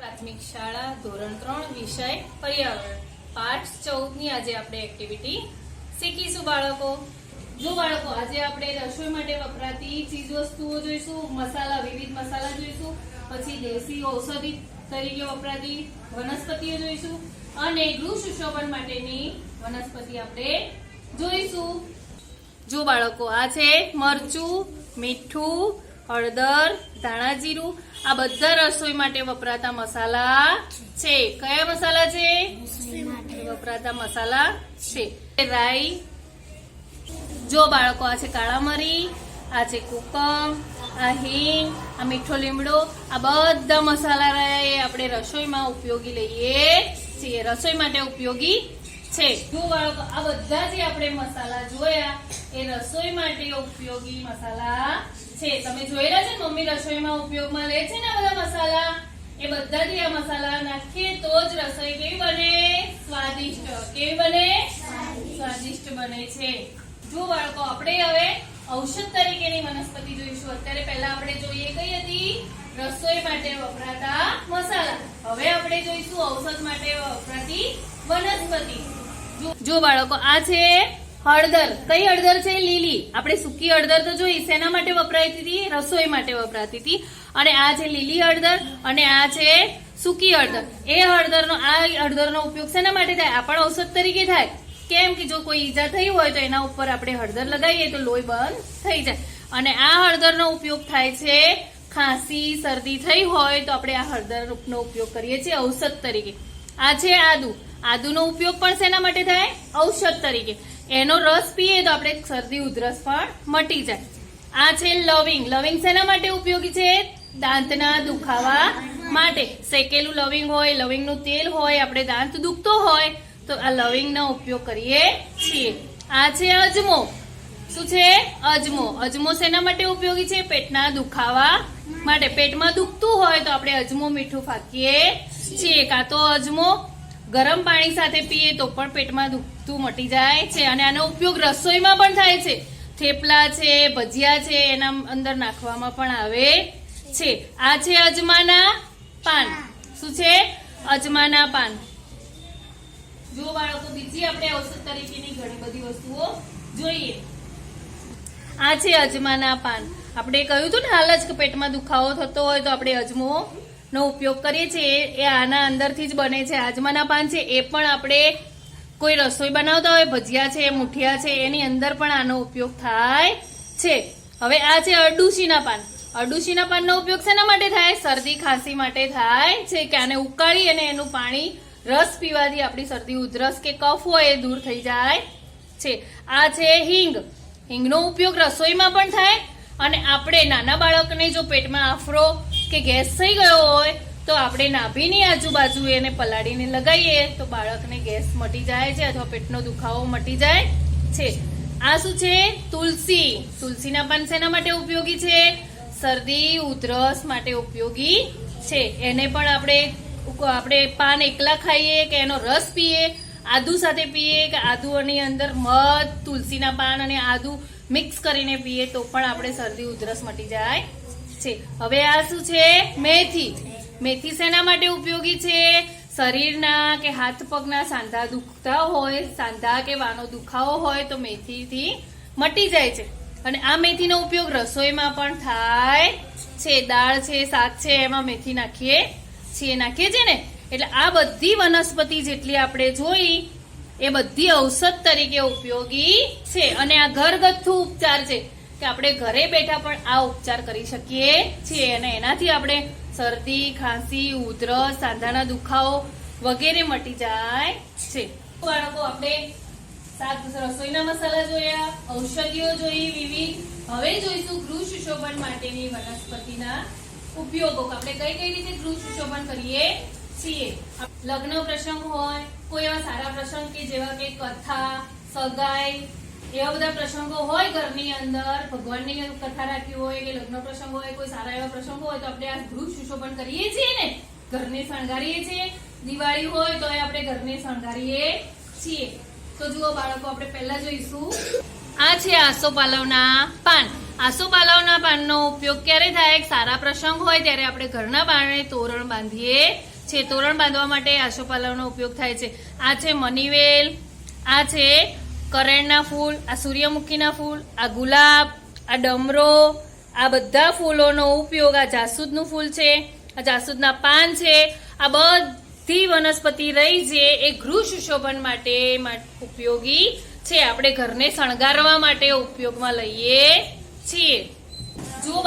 પ્રાથમિક શાળા ધોરણ ત્રણ, વિષય પર્યાવરણ. પાઠ ચૌદની આજે આપણે એક્ટિવિટી શીખીશું બાળકો. જો બાળકો, આજે આપણે રસોઈ માટે વપરાતી ચીજ વસ્તુઓ જોઈશું, મસાલા, વિવિધ મસાલા જોઈશું, પછી દેશી ઔષધિ તરીકે વપરાતી વનસ્પતિઓ જોઈશું અને ગૃહ સુશોભન માટેની વનસ્પતિ આપણે જોઈશું. જો બાળકો, આ છે મરચું, મીઠું હળદર, ધાણા જીરું, આ બધા રસોઈ માટે વપરાતા મસાલા છે. કયા મસાલા છે? વપરાતા મસાલા છે. રાઈ, જો બાળકો આ છે કાળા મરી, આ છે કુકમ, આ હિંગ, આ મીઠો લીમડો, આ બધા મસાલા રહ્યા એ આપણે રસોઈમાં ઉપયોગી લઈએ છીએ. રસોઈ માટે ઉપયોગી છે. જો આ બધા જે આપણે મસાલા જોયા, એ રસોઈ માટે ઉપયોગી મસાલા છે. તમે જોયેલા છે ને મમ્મી રસોઈમાં ઉપયોગમાં લે છે ને બધા મસાલા? એ બધા જે આ મસાલા નાખીએ તો જ રસોઈ કેવી બને? સ્વાદિષ્ટ. કેવી બને? સ્વાદિષ્ટ બને છે. જો બાળકો, આપણે હવે ઔષધ તરીકેની વનસ્પતિ જોઈશું. અત્યારે પહેલા આપણે જોઈએ કઈ હતી? રસોઈ માટે વપરાતા મસાલા. હવે આપણે જોઈશું ઔષધ માટે વપરાતી વનસ્પતિ. જો- બાળકો, આ છે હળદર. કઈ હળદર છે? લીલી. આપણે સૂકી હળદર તો જોઈ, શેના માટે વપરાતી હતી? રસોઈ માટે વપરાતી હતી. અને આ છે લીલી હળદર અને આ છે સૂકી હળદર. એ હળદરનો, આ હળદરનો ઉપયોગ શેના માટે થાય? આ પણ ઔષધ તરીકે થાય. કેમ કે જો કોઈ ઈજા થઈ હોય તો એના ઉપર આપણે હળદર લગાવીએ તો લોહી બંધ થઈ જાય. અને આ હળદરનો ઉપયોગ થાય છે ખાંસી, શરદી થઈ હોય તો આપણે આ હળદરનો ઉપયોગ કરીએ છીએ ઔષધ તરીકે. આ છે આદુ. આદુનો ઉપયોગ પણ શેના માટે થાય? ઔષધ તરીકે. એનો રસ પીએ તો આપણે શરદી, ઉધરસ પણ મટી જાય. આ છે લવિંગ. લવિંગ શેના માટે ઉપયોગી છે? દાંતના દુખાવા માટે. શેકેલું લવિંગ હોય, લવિંગનું તેલ હોય, આપણે દાંત દુખતો હોય, તો આ લવિંગનો ઉપયોગ કરીએ છીએ. આ છે અજમો. શું છે? અજમો. અજમો શેના માટે ઉપયોગી છે? પેટના દુખાવા માટે. પેટમાં દુખતું હોય તો આપણે અજમો મીઠું ફાકીએ છીએ. કાં તો અજમો ગરમ પાણી સાથે પીએ તો પણ પેટમાં દુખતું મટી જાય છે અને આનો ઉપયોગ રસોઈમાં પણ થાય છે. થેપલા છે, ભજીયા છે, એના અંદર નાખવામાં પણ આવે છે. આ છે અજમાના પાન. શું છે? અજમાના પાન. જો બાળકો, બીજી આપણે ઔષધ તરીકેની ઘણી બધી વસ્તુઓ જોઈએ. આ છે અજમાના પાન. આપણે કહ્યું હતું ને, હાલ જ પેટમાં દુખાવો થતો હોય તો આપણે અજમો નો ઉપયોગ કરીએ છીએ, એ- આના અંદરથી જ બને છે. આજમાના પાન છે, એ પણ આપણે કોઈ રસોઈ બનાવતા હોય, ભજીયા છે, મુઠિયા છે, એની અંદર પણ આનો ઉપયોગ થાય છે. હવે આ છે અરડુસીના પાન. અરડુસીના પાનનો ઉપયોગ શેના માટે થાય? શરદી, ખાંસી માટે થાય છે કે આને ઉકાળી અને એનું પાણી રસ પીવાથી આપણી શરદી, ઉધરસ કે કફ હોય એ દૂર થઈ જાય છે. આ છે હિંગ. હિંગનો ઉપયોગ રસોઈમાં પણ થાય અને આપણે નાના બાળકને જો પેટમાં આફરો કે ગેસ થઈ ગયો હોય તો આપણે નાભીની આજુબાજુ એને પલાળીને લગાવીએ. તો બાળકને ગેસ મટી જાય છે અથવા પેટનો દુખાવો મટી જાય છે. આ શું છે? તુલસી. તુલસીના પાન શેના માટે ઉપયોગી છે? શરદી, ઉધરસ માટે ઉપયોગી છે. એને પણ આપણે આપણે પાન એકલા ખાઈએ કે એનો રસ પીએ, આદુ સાથે પીએ કે આદુની અંદર મધ, તુલસીના પાન અને આદુ મિક્સ કરીને પીએ તો પણ આપણે શરદી, ઉધરસ મટી જાય છે હવે આ શું છે? મેથી. મેથી શેના માટે ઉપયોગી છે? શરીરના કે હાથ પગના સાંધા દુખતા હોય, સાંધા કે વાનો દુખાવો હોય તો મેથીથી મટી જાય છે. અને આ મેથીનો ઉપયોગ રસોઈમાં પણ થાય છે. દાળ છે, શાક છે, એમાં મેથી નાખીએ છીએ નાખીએ છીએ ને? એટલે આ બધી વનસ્પતિ જેટલી આપણે જોઈ, એ બધી ઔષધ તરીકે ઉપયોગી છે. અને આ ઘરગથ્થુ ઉપચાર છે. કે આપણે ઘરે બેઠા પણ આ ઉપચાર કરી શકીએ છીએ અને એનાથી આપણે શરદી, ખાંસી, ઉધરસ, સાંધાના દુખાવો વગેરે મટી જાય છે. બાળકો, આપણે સાત રસોઈના મસાલા જોયા, ઔષધિઓ જોઈ, વિવિધ. હવે જોઈશું ગૃહ સુશોભન માટેની વનસ્પતિના ઉપયોગો. આપણે કઈ કઈ રીતે ગૃહ સુશોભન કરીએ છીએ. લગ્ન પ્રસંગ હોય, કોઈ એવા સારા પ્રસંગ કે જેવા કે કથા, સગાઈ એવા બધા પ્રસંગો હોય ઘરની અંદર, ભગવાનની કથા રાખી હોય કે લગ્ન પ્રસંગ હોય, કોઈ સારા એવા પ્રસંગો હોય, તો આપણે આ ગૃહ સુશોભન કરીએ છીએ ને? ઘરને શણગારીએ છીએ. દિવાળી હોય તો આપણે ઘરને શણગારીએ છીએ. તો જુઓ બાળકો, આપણે પહેલા જોઈશું. આ છે આસોપાલવના પાન. આસોપાલવના પાનનો ઉપયોગ ક્યારે થાય? સારા પ્રસંગ હોય ત્યારે આપણે ઘરના બારણે તોરણ બાંધીએ છે તોરણ બાંધવા માટે આસોપાલવનો ઉપયોગ થાય છે. આ છે મનીવેલ. આ છે કરેણના ફૂલ આ સૂર્યમુખીના ફૂલ આ ગુલાબ આ ડમરો આ બધા ફૂલોનો ઉપયોગ આ જાસૂદનું ફૂલ છે આ જાસૂદના પાન છે આ બધી વનસ્પતિ રહી છે એ ગૃહ સુશોભન માટે ઉપયોગી છે. આપણે ઘરને શણગારવા માટે ઉપયોગમાં લઈએ છીએ. બાળકો,